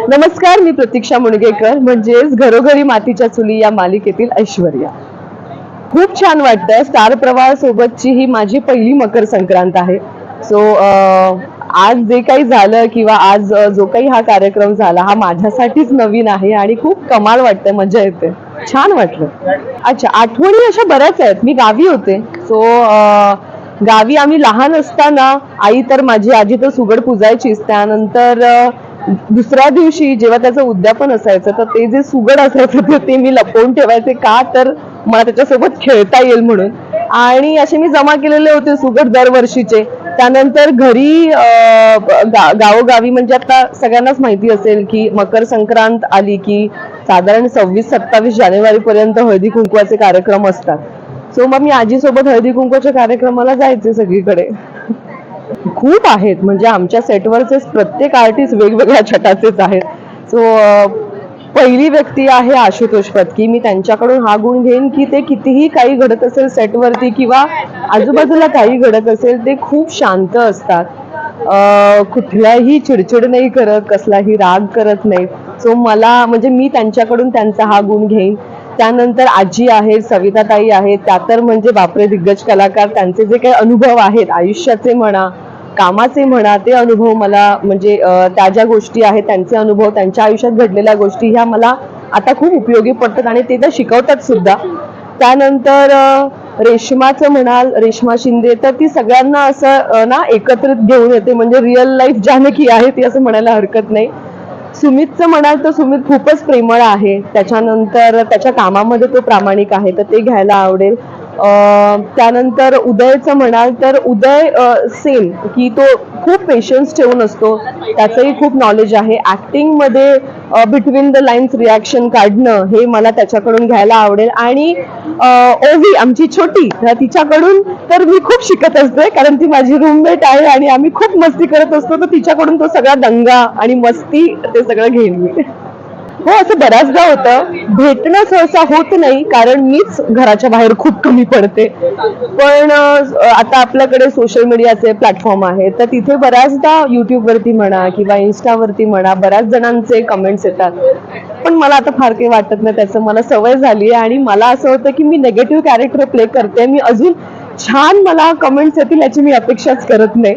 नमस्कार मी प्रतीक्षा मुणगेकर म्हणजेच घरोघरी मातीच्या चुली या मालिकेतील ऐश्वर्या. खूप छान वाटतं स्टार प्रवाह सोबतची ही माझी पहिली मकर संक्रांत आहे. सो आज जे काही झालं किंवा आज जो काही हा कार्यक्रम झाला हा माझ्यासाठीच नवीन आहे आणि खूप कमाल वाटतं मजा येते. छान वाटलं. अच्छा आठवणी अशा बऱ्याच आहेत. मी गावी होते. सो गावी आम्ही लहान असताना आई तर माझी आजी तर सुगड पुजायचीच. त्यानंतर दुसऱ्या दिवशी जेव्हा त्याचं उद्यापन असायचं तर ते जे सुगड असायचं ते- ते मी लपवून ठेवायचे. का तर मला त्याच्यासोबत खेळता येईल म्हणून. आणि असे मी जमा केलेले होते सुगड दरवर्षीचे. त्यानंतर घरी गा- गावोगावी म्हणजे आता सगळ्यांनाच माहिती असेल की मकर संक्रांत आली की साधारण सव्वीस सत्तावीस जानेवारी पर्यंत हळदी कुंकवाचे कार्यक्रम असतात. सो मग मी आजीसोबत हळदी कुंकवाच्या कार्यक्रमाला जायचे सगळीकडे. खूप आहेत. म्हणजे आमच्या सेटवरचेच प्रत्येक आर्टिस्ट वेगवेगळ्या छटाचेच आहेत. सो पहिली व्यक्ती आहे आशुतोष पत्की मी त्यांच्याकडून हा गुण घेईन की ते कितीही काही घडत असेल सेटवरती किंवा आजूबाजूला काही घडत असेल ते खूप शांत असतात. कुठल्याही चिडचिड नाही करत कसलाही राग करत नाही. सो मला म्हणजे मी त्यांच्याकडून त्यांचा हा गुण घेईन. त्यानंतर आजी आहेत सविताताई आहेत त्या तर म्हणजे बापरे दिग्गज कलाकार. त्यांचे जे काही अनुभव आहेत आयुष्याचे म्हणा कामाचे म्हणा ते अनुभव मला म्हणजे त्या ज्या गोष्टी आहेत त्यांचे अनुभव त्यांच्या आयुष्यात घडलेल्या गोष्टी ह्या मला आता खूप उपयोगी पडतात आणि ते तर शिकवतात सुद्धा. त्यानंतर रेशमाचं म्हणाल रेश्मा शिंदे तर ती सगळ्यांना असं ना एकत्रित घेऊन येते म्हणजे रिअल लाईफ जानकी आहे ती असं म्हणायला हरकत नाही. सुमितचं म्हणाल तर सुमित खूपच प्रेमळ आहे. त्याच्यानंतर त्याच्या कामामध्ये तो प्रामाणिक आहे तर ते घ्यायला आवडेल. त्यानंतर उदयचं म्हणाल तर उदय सेम की तो खूप पेशन्स ठेवून असतो. त्याचंही खूप नॉलेज आहे. ऍक्टिंगमध्ये बिटवीन द लाईन्स रिॲक्शन काढणं हे मला त्याच्याकडून घ्यायला आवडेल. आणि ओवी आमची छोटी तर तिच्याकडून तर मी खूप शिकत असते कारण ती माझी रूममेट आहे आणि आम्ही खूप मस्ती करत असतो. तर तिच्याकडून तो सगळा दंगा आणि मस्ती ते सगळं घेईन मी. हो असं बऱ्याचदा होतं. भेटणं सहसा होत नाही कारण मीच घराच्या बाहेर खूप कमी पडते. पण आता आपल्याकडे सोशल मीडियाचे प्लॅटफॉर्म आहेत तर तिथे बऱ्याचदा युट्यूबवरती म्हणा किंवा इन्स्टावरती म्हणा बऱ्याच जणांचे कमेंट्स येतात. पण मला आता फार काही वाटत नाही त्याचं मला सवय झाली आहे आणि मला असं होतं की मी नेगेटिव्ह कॅरेक्टर प्ले करते. मी अजून छान मला कमेंट्स येतील याची मी अपेक्षाच करत नाही.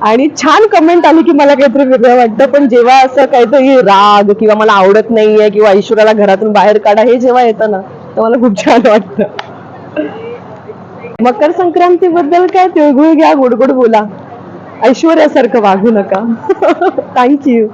आणि छान कमेंट आली की मला काहीतरी वेगळं वाटतं. पण जेव्हा असं काहीतरी राग किंवा मला आवडत नाहीये किंवा ऐश्वर्याला घरातून बाहेर काढा हे जेव्हा येतं ना तर मला खूप छान वाटतं. मकर संक्रांती बद्दल काय? तिळगुळ घ्या गोड गोड बोला. ऐश्वर्यासारखं वागू नका. थँक्यू